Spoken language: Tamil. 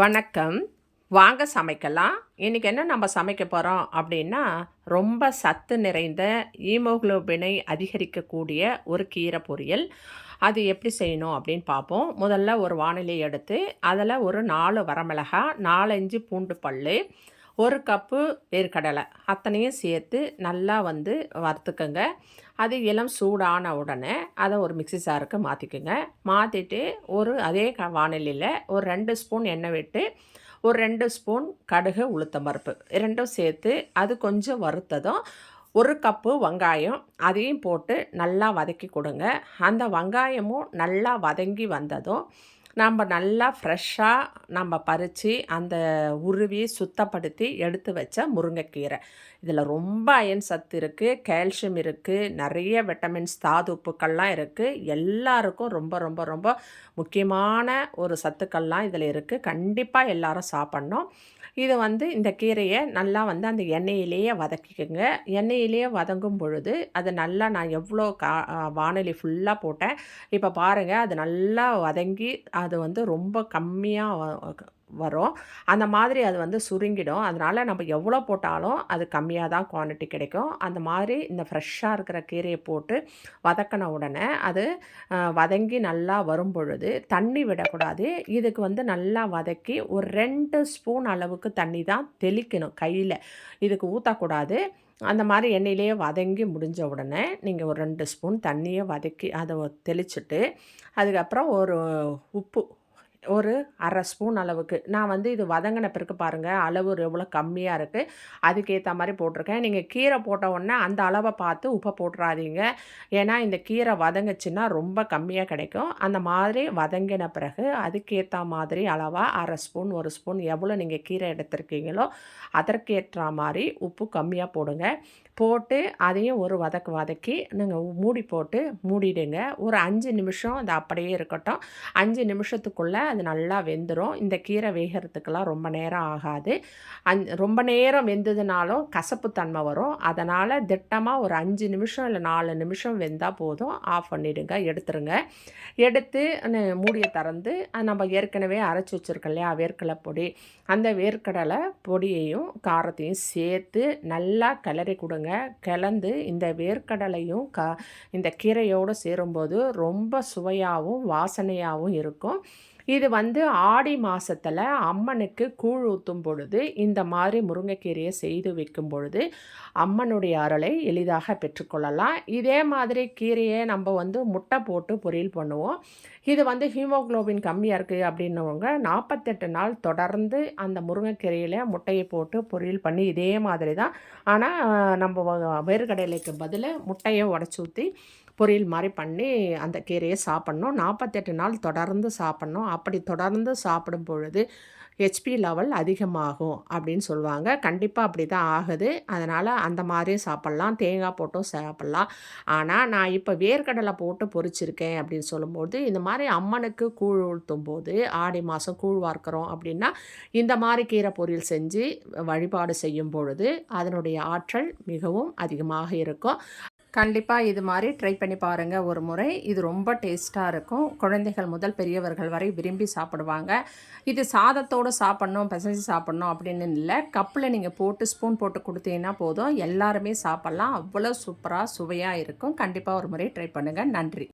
வணக்கம். வாங்க சமைக்கலாம். இன்றைக்கி என்ன நம்ம சமைக்க போகிறோம் அப்படின்னா ரொம்ப சத்து நிறைந்த ஈமோக்ளோபினை அதிகரிக்கக்கூடிய ஒரு கீரை பொரியல். அது எப்படி செய்யணும் அப்படின்னு பார்ப்போம். முதல்ல ஒரு வானிலை எடுத்து அதில் ஒரு நாலு வரமிளகா நாலஞ்சு பூண்டு பல் ஒரு கப்பு வேர்க்கடலை அத்தனையும் சேர்த்து நல்லா வந்து வறுத்துக்கோங்க. அது இளம் சூடான உடனே அதை ஒரு மிக்சி சாருக்கு மாற்றிக்குங்க மாற்றிட்டு ஒரு அதே க வானிலையில் ஒரு ரெண்டு ஸ்பூன் எண்ணெய் விட்டு ஒரு ரெண்டு ஸ்பூன் கடுகு உளுத்தம் பருப்பு ரெண்டும் சேர்த்து அது கொஞ்சம் வறுத்ததும் ஒரு கப்பு வெங்காயம் அதையும் போட்டு நல்லா வதக்கி கொடுங்க. அந்த வெங்காயமும் நல்லா வதங்கி வந்ததும் நம்ம நல்லா ஃப்ரெஷ்ஷாக நம்ம பறித்து அந்த உருவி சுத்தப்படுத்தி எடுத்து வச்ச முருங்கைக்கீரை. இதில் ரொம்ப அயன் சத்து இருக்குது கால்சியம் இருக்குது நிறைய விட்டமின்ஸ் தாது உப்புக்கள்லாம் இருக்குது எல்லாருக்கும் ரொம்ப ரொம்ப ரொம்ப முக்கியமான ஒரு சத்துக்கள்லாம் இதில் இருக்குது கண்டிப்பாக எல்லாரும் சாப்பிட்ணும். இது வந்து இந்த கீரையை நல்லா வந்து அந்த எண்ணெயிலேயே வதக்கிக்கோங்க. எண்ணெயிலேயே வதங்கும் பொழுது அது நல்லா நான் எவ்வளோ கா வானொலி ஃபுல்லாக போட்டேன். இப்போ பாருங்கள் அது நல்லா வதங்கி அது வந்து ரொம்ப கம்மியாக வரும். அந்த மாதிரி அது வந்து சுருங்கிடும். அதனால் நம்ம எவ்வளோ போட்டாலும் அது கம்மியாக தான் குவான்டிட்டி கிடைக்கும். அந்த மாதிரி இந்த ஃப்ரெஷ்ஷாக இருக்கிற கீரையை போட்டு வதக்கின உடனே அது வதங்கி நல்லா வரும் பொழுது தண்ணி விடக்கூடாது. இதுக்கு வந்து நல்லா வதக்கி ஒரு ரெண்டு ஸ்பூன் அளவுக்கு தண்ணி தான் தெளிக்கணும் கையில். இதுக்கு ஊற்றக்கூடாது அந்த மாதிரி எண்ணெயிலேயே வதங்கி முடிஞ்ச உடனே நீங்கள் ஒரு ரெண்டு ஸ்பூன் தண்ணியை வதக்கி அதை தெளிச்சுட்டு அதுக்கப்புறம் ஒரு உப்பு ஒரு அரை ஸ்பூன் அளவுக்கு. நான் வந்து இது வதங்கின பிறகு பாருங்கள் அளவு எவ்வளோ கம்மியாக இருக்குது அதுக்கேற்ற மாதிரி போட்டிருக்கேன். நீங்கள் கீரை போட்ட உடனே அந்த அளவை பார்த்து உப்பை போட்டுறாதீங்க. ஏன்னா இந்த கீரை வதங்குச்சுன்னா ரொம்ப கம்மியாக கிடைக்கும். அந்த மாதிரி வதங்கின பிறகு அதுக்கேற்ற மாதிரி அளவாக அரை ஸ்பூன் ஒரு ஸ்பூன் எவ்வளோ நீங்கள் கீரை எடுத்திருக்கீங்களோ அதற்கேற்ற மாதிரி உப்பு கம்மியாக போடுங்க. போட்டு அதையும் ஒரு வதக்கு வதக்கி நீங்கள் மூடி போட்டு மூடிடுங்க. ஒரு அஞ்சு நிமிஷம் அது அப்படியே இருக்கட்டும். அஞ்சு நிமிஷத்துக்குள்ளே அது நல்லா வெந்துடும் இந்த கீரை வேகிறதுக்கெல்லாம் ரொம்ப நேரம் ஆகாது. அந் ரொம்ப நேரம் வெந்ததுனாலும் கசப்பு தன்மை வரும். அதனால் திட்டமாக ஒரு அஞ்சு நிமிஷம் இல்லை நாலு நிமிஷம் வெந்தால் போதும். ஆஃப் பண்ணிவிடுங்க எடுத்துருங்க. எடுத்து மூடியை திறந்து நம்ம ஏற்கனவே அரைச்சி வச்சுருக்கோம் இல்லையா வேர்க்கடலை பொடி. அந்த வேர்க்கடலை பொடியையும் காரத்தையும் சேர்த்து நல்லா கிளறி கொடுங்க. கிளந்து இந்த வேர்க்கடலையும் க இந்த கீரையோடு சேரும்போது ரொம்ப சுவையாகவும் வாசனையாகவும் இருக்கும். இது வந்து ஆடி மாதத்தில் அம்மனுக்கு கூழ் ஊற்றும் பொழுது இந்த மாதிரி முருங்கைக்கீரையை செய்து வைக்கும் பொழுது அம்மனுடைய அருளை எளிதாக பெற்றுக்கொள்ளலாம். இதே மாதிரி கீரையை நம்ம வந்து முட்டை போட்டு பொரியல் பண்ணுவோம். இது வந்து ஹீமோக்ளோபின் கம்மியாக இருக்குது அப்படின்னவங்க நாற்பத்தெட்டு நாள் தொடர்ந்து அந்த முருங்கைக்கீரையில் முட்டையை போட்டு பொரியல் பண்ணி இதே மாதிரி தான். ஆனால் நம்ம வேர்கடலைக்கு பதிலாக முட்டையை உடச்சி ஊற்றி பொரியல் மாதிரி பண்ணி அந்த கீரையை சாப்பிட்ணும். நாற்பத்தெட்டு நாள் தொடர்ந்து சாப்பிட்ணும். அப்படி தொடர்ந்து சாப்பிடும் பொழுது ஹெச்பி லெவல் அதிகமாகும் அப்படின்னு சொல்லுவாங்க. கண்டிப்பாக அப்படி தான் ஆகுது. அதனால் அந்த மாதிரியும் சாப்பிட்லாம். தேங்காய் போட்டும் சாப்பிட்லாம். ஆனால் நான் இப்போ வேர்க்கடலை போட்டு பொறிச்சிருக்கேன் அப்படின்னு சொல்லும்போது இந்த மாதிரி அம்மனுக்கு கூழ் ஊழ்த்தும் போது ஆடி மாதம் கூழ் வார்க்கிறோம் அப்படின்னா இந்த மாதிரி கீரை பொரியல் செஞ்சு வழிபாடு செய்யும் பொழுது அதனுடைய ஆற்றல் மிகவும் அதிகமாக இருக்கும். கண்டிப்பாக இது மாதிரி ட்ரை பண்ணி பாருங்கள் ஒரு முறை. இது ரொம்ப டேஸ்ட்டாக இருக்கும். குழந்தைகள் முதல் பெரியவர்கள் வரை விரும்பி சாப்பிடுவாங்க. இது சாதத்தோடு சாப்பிட்ணும் பிசைஞ்சு சாப்பிட்ணும் அப்படின்னு இல்லை. கப்பில் நீங்கள் போட்டு ஸ்பூன் போட்டு கொடுத்தீங்கன்னா போதும். எல்லாருமே சாப்பிட்லாம். அவ்வளோ சூப்பராக சுவையாக இருக்கும். கண்டிப்பாக ஒரு முறை ட்ரை பண்ணுங்கள் நன்றி.